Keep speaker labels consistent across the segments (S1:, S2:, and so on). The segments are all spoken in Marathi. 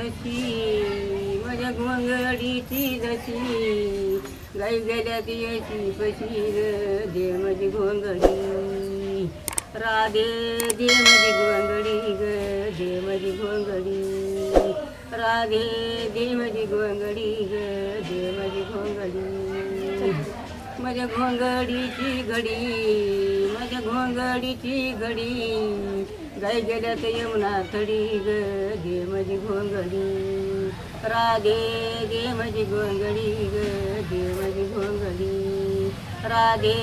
S1: जशी माझ्या घोंगडीची जशी गाई गेल्या ती अशी कशी ग दे माझी घोंगडी राधे दे माझी गोंगडी ग दे माझी घोंगडी राधे दे माझी घोंगडी ग दे माझी घोंगडी माझ्या घोंगडीची घडी माझ्या घोंगडीची घडी. गाय गेल्या तर यमुना थडी ग दे माझी घोंगडी राधे घे माझी घोंगडी ग घे माझी घोंगडी राधे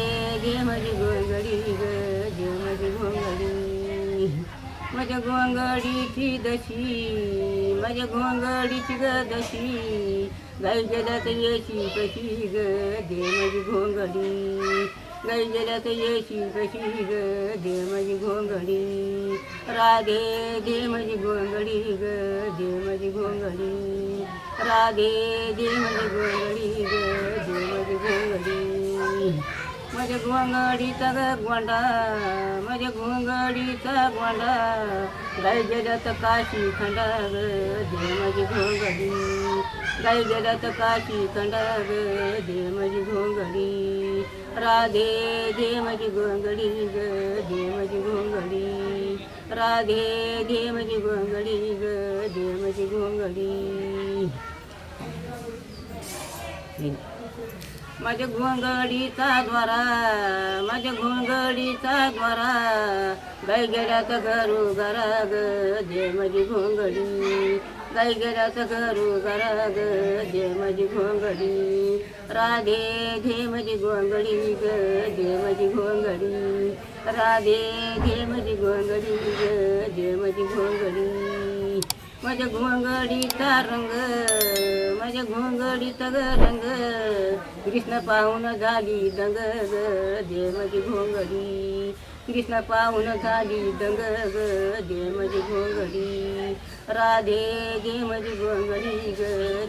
S1: घे माझी घोंगडी ग घे माझी घोंगडी माझ्या घोंगडीची दशी माझ्या घोंगडीची ग दशी. गाय गेल्या तर येशी कशी ग दे माझी घोंगडी गाई गेल्या तर येशी कशी ग दे माझी घोंगडी राधे दे माझी घोंगडी ग दे माझी घोंगडी राधे दे माझी घोंगडी ग दे माझी घोंगडी माझ्या घोंगडीचा गोंडा माझ्या घोंगडीचा गोंडा गाई गेल्यात काशी खंडा ग दे माझी घोंगडी गाई गेल्यात काशी खंडा ग दे माझी घोंगडी राधे दे माझी घोंगडी ग दे माझी घोंगडी राधे दे माझी गोंगडी ग दे माझी घोंगडी माझ्या घोंगडीचा द्वारा माझ्या घोंगडीचा द्वारा गाय गेल्यात घरू घरा ग दे माझी घोंगडी. गाय गेल्यात घरू घरा ग दे माझी घोंगडी. राधे घे माझी घोंगडी ग दे माझी घोंगडी. राधे घे माझी घोंगडी ग दे माझी घोंगडी. माझ्या घोंगडीचा रंग माझ्या घोंगडी ग रंग. कृष्ण पाहून झाली दंग ग दे माझी घोंगडी. कृष्ण पाहून झाली दंग ग दे माझी घोंगडी. राधे दे माझी घोंगडी ग.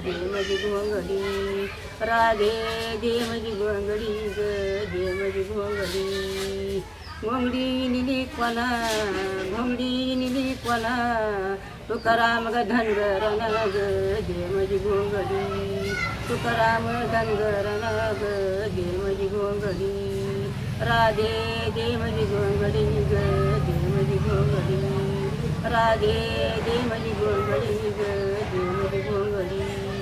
S1: दे माझी घोंगडी. राधे दे माझी घोंगडी ग. दे माझी घोंगडी. घोंगडी निली कोणा. घोंगडी निली कोणा. तुकाराम ग धनगर ग दे माझी घोंगडी तुकाराम धनगर नग दे माझी घोंगडी राधे दे माझी गोंगडी ग दे माझी घोंगडी राधे दे माझी गोंगडी ग दे माझी घोंगडी